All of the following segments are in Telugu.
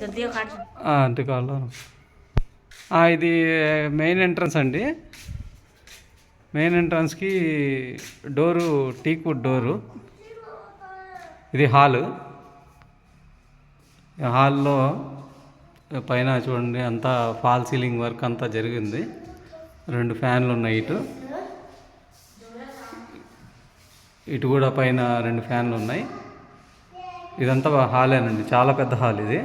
జల్దీగా కాటు కాళ్ళు ఇది మెయిన్ ఎంట్రన్స్ అండి. మెయిన్ ఎంట్రన్స్కి డోరు టీక్ వుడ్ డోరు. ఇది హాలు. హాల్లో పైన చూడండి అంతా ఫాల్ సీలింగ్ వర్క్ అంతా జరిగింది. రెండు ఫ్యాన్లు ఉన్నాయి ఇటు. ఇటు కూడా పైన రెండు ఫ్యాన్లు ఉన్నాయి. ఇదంతా హాలేనండి చాలా పెద్ద హాల్ ఇది.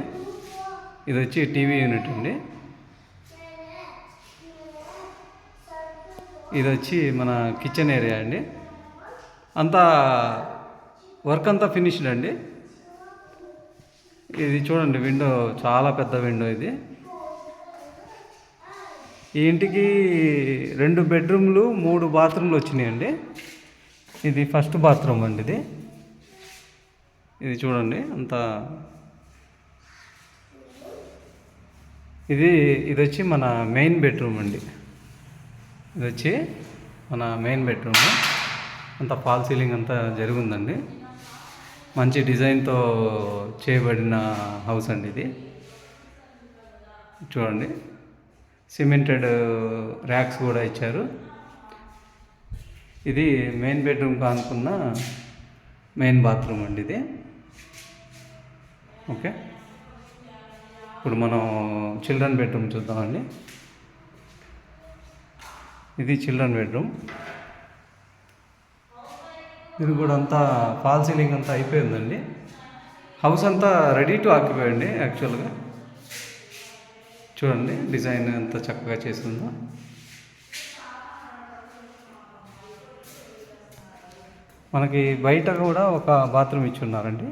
ఇది వచ్చి టీవీ యూనిట్ అండి. ఇది వచ్చి మన కిచెన్ ఏరియా అండి. అంతా వర్క్ అంతా ఫినిష్డ్ అండి. ఇది చూడండి విండో చాలా పెద్ద విండో ఇది. ఈ ఇంటికి రెండు బెడ్రూమ్లు మూడు బాత్రూమ్లు వచ్చినాయండి. ఇది ఫస్ట్ బాత్రూమ్ అండి ఇది. ఇది చూడండి అంతా ఇది ఇది వచ్చి మన మెయిన్ బెడ్రూమ్ అండి. ఇది వచ్చి మన మెయిన్ బెడ్రూమ్. అంత ఫాల్ సీలింగ్ అంతా జరుగుందండి. మంచి డిజైన్తో చేయబడిన హౌస్ అండి ఇది. చూడండి. సిమెంటెడ్ ర్యాక్స్ కూడా ఇచ్చారు. ఇది మెయిన్ బెడ్రూమ్ కానుకున్న మెయిన్ బాత్రూమ్ అండి ఇది. ఓకే. ఇప్పుడు మనం చిల్డ్రన్ బెడ్రూమ్ చూద్దామండి. ఇది చిల్డ్రన్ బెడ్రూమ్. ఇది కూడా అంతా ఫాల్ సీలింగ్ అంతా అయిపోయిందండి. హౌస్ అంతా రెడీ టు ఆక్యుపై అండి యాక్చువల్గా. చూడండి డిజైన్ ఎంత చక్కగా చేసిందో. మనకి బయట కూడా ఒక బాత్రూమ్ ఇచ్చి ఉన్నారండి.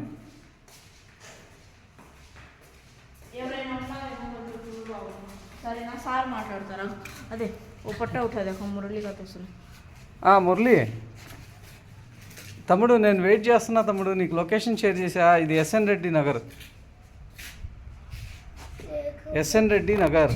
సరేనా సార్ మాట్లాడతారా? అదే ఓ పట్ట ఉంటుంది ఒక మురళి మురళి. తమ్ముడు నేను వెయిట్ చేస్తున్నా తమ్ముడు నీకు లొకేషన్ షేర్ చేసా. ఇది S N Reddy Nagar. S N Reddy Nagar.